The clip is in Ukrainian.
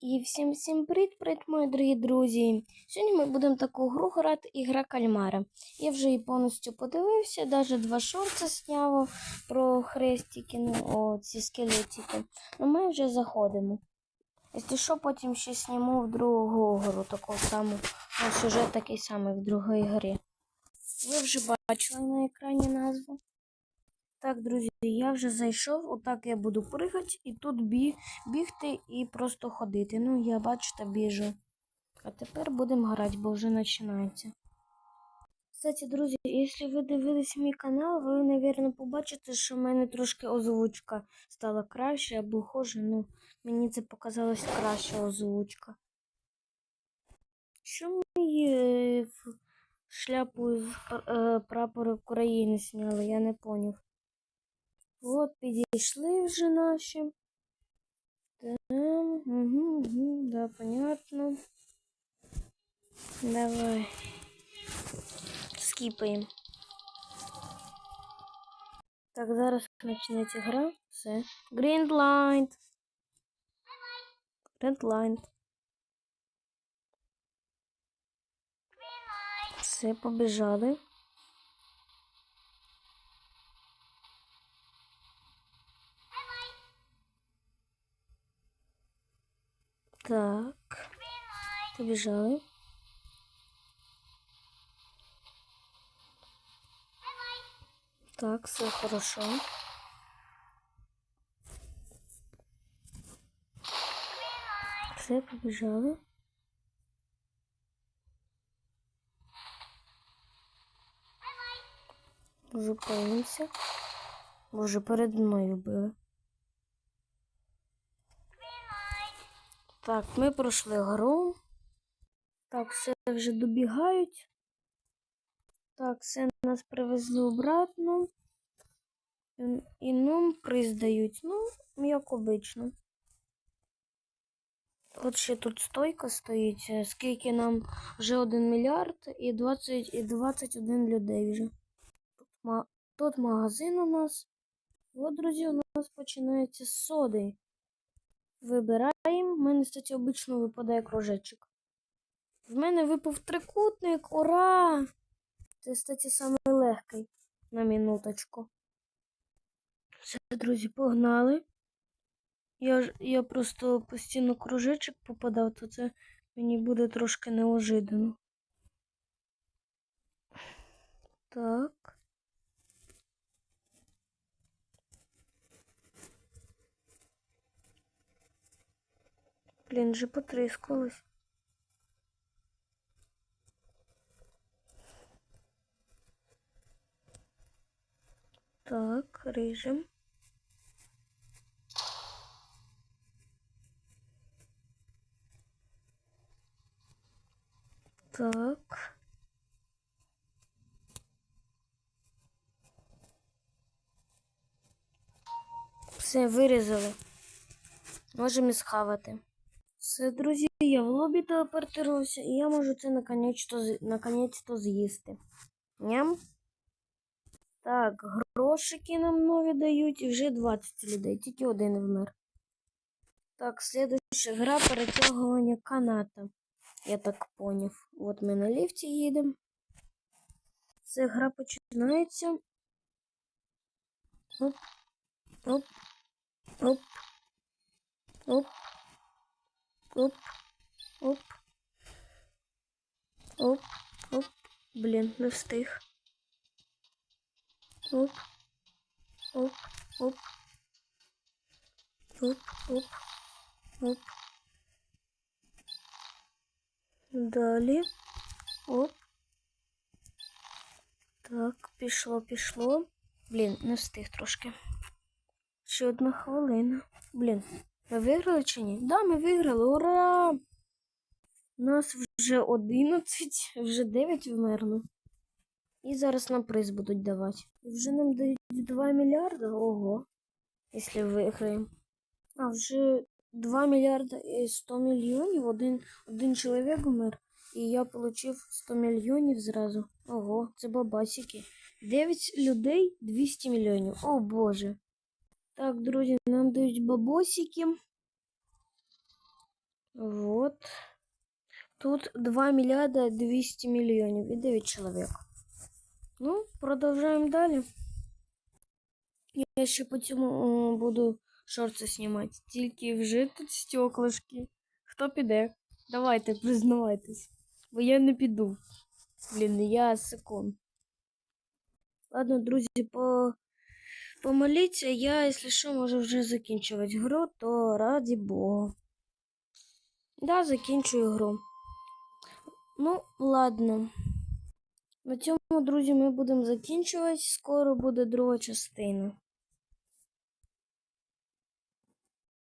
І всім всім привіт, привіт, мої дорогі друзі. Сьогодні ми будемо таку гру грати ігра кальмара. Я вже її повністю подивився, навіть два шорти зняв про хрестики, ну, о, ці скелетики. Ну ми вже заходимо. Якщо що, потім ще зніму в другу гру, таку саму, ну, сюжет такий самий в другій грі. Ви вже бачили на екрані назву. Так, друзі, я вже зайшов, отак я буду пригати і тут бі... бігти і просто ходити. Ну, я бачите, біжу. А тепер будемо грати, бо вже починається. Кстати, друзі, якщо ви дивились мій канал, ви, мабуть, побачите, що в мене трошки озвучка стала краще або хуже. Ну, мені це показалось краща озвучка. Що мені е, шляпу з е, прапора України зняли, я не поняв. От, підійшли вже наші. Так, угу, угу, да, понятно. Давай. Скіпаємо. Так, зараз почнеться гра. Все. Greenlight. Redline. Все, побіжали. Так. Побежали. Так, все хорошо. Все, побежали. Зупинимося. Боже, перед мною били. Так, ми пройшли гру. Так, все вже добігають. Так, все нас привезли обратно. І- нам приз дають. Ну, як обично. От ще тут стойка стоїть. е, Скільки нам вже 1 мільярд і 20, і 21 людей вже. Тут, тут магазин у нас. От, друзі, у нас починається соди. Вибираємо. У мене, статі обично випадає кружечок. В мене випав трикутник. Ура! Це, статі самий легкий на минуточку. Все, друзі, погнали. Я, я просто постійно кружечок попадав, то це мені буде трошки неожиданно. Так. Блін, вже потріскалось. Так, режем. Так. Все, вирізали. Можемо схавати. Все, друзі, я в лобі телепортувався, і я можу це наконець-то з'їсти. Ням. Так, грошики нам нові дають, і вже 20 людей, тільки один вмер. Так, слідуюча гра перетягування каната. Я так поняв. От ми на ліфті їдемо. Це гра починається. Оп, оп, оп, оп, оп, оп, оп. Блін, не встиг. Оп, оп, оп, оп, оп, оп. Далі. Оп. Так, пішло, пішло. Блін, не встиг трошки. Ще одна хвилина. Блін, Ми виграли чи ні? Да, ми виграли. Ура! Нас вже 11, вже 9 вмерло. І зараз нам приз будуть давати. І вже нам дають 2 мільярди. Ого. Якщо виграємо. А вже 2 мільярда і 100 мільйонів. Один, один чоловік умер. І я отримав 100 мільйонів зразу. Ого, це бабасики. 9 людей 200 мільйонів. О боже. Так, друзі, нам дають бабосики. Вот. Тут 2 мільярда 200 мільйонів і 9 чоловік. Ну, продовжуємо далі. Я ще по цьому о, буду шорти знімати. Тільки вже тут стеклышки. Хто піде? Давайте, признавайтесь. Бо я не піду. Блін, я секунд. Ладно, друзі, по... помоліться, я, якщо що, можу вже закінчувати гру, то раді Бога. Да, закінчую гру. Ну, ладно. На цьому, друзі, ми будемо закінчувати. Скоро буде друга частина.